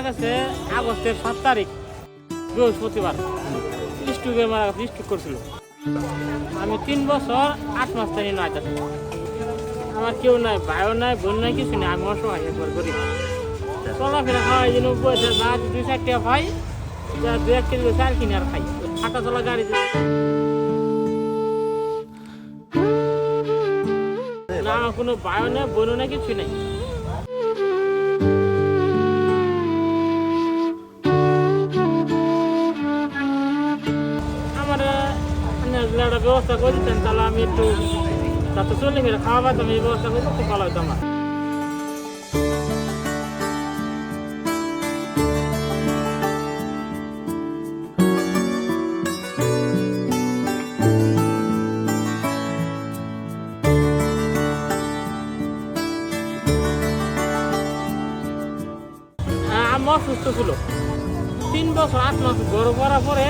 মারা গেছে আগস্টের সাত তারিখ, বৃহস্পতিবার। স্টুকে মারা গেছে স্টুক করছিল। আমি তিন বছর আট মাস থেকে নয় আমার কেউ নাই, ভাইও নাই, বোন নাই, কিছু নেই, আমি অসহায় একবার করি চলাফেরা খাওয়াই যেন বসে যা দুই চারটা ভাই দু এক কেজি চাল কিনে আর খাই। হাঁটা চলা গাড়িতে না, কোনো ভাইও নেই, বোনও নাই, কিছু নেই। মানে একটা ব্যবস্থা করে দিতেন তাহলে আমি একটু যাতে চলে ফিরে খাওয়া পাইতাম এই ব্যবস্থা করে খুব ভালো হতো আমার অসুস্থ ছিল তিন বছর আট মাস গরু করার পরে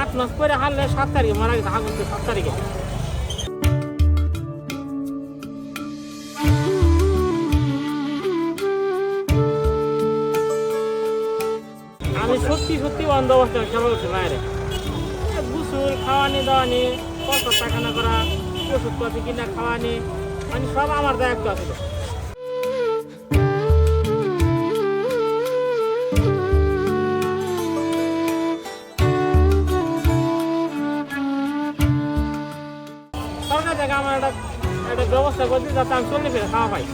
আট মাস পরে হারলে সাত তারিখে, মারা গেছে আগস্টের সাত তারিখে। আমি সত্যি সত্যি অন্ধ অবস্থায় খেলা করছি বাইরে। গুসুল, খাওয়ানি, দাওয়ানি কত টাকানা করা, ওষুধপাতি কিনা, খাওয়ানি মানে সব আমার দায়িত্ব আছিল থেকে আমার একটা একটা ব্যবস্থা করে দিই যাতে আমি চলে ফিরে খাওয়া পাই।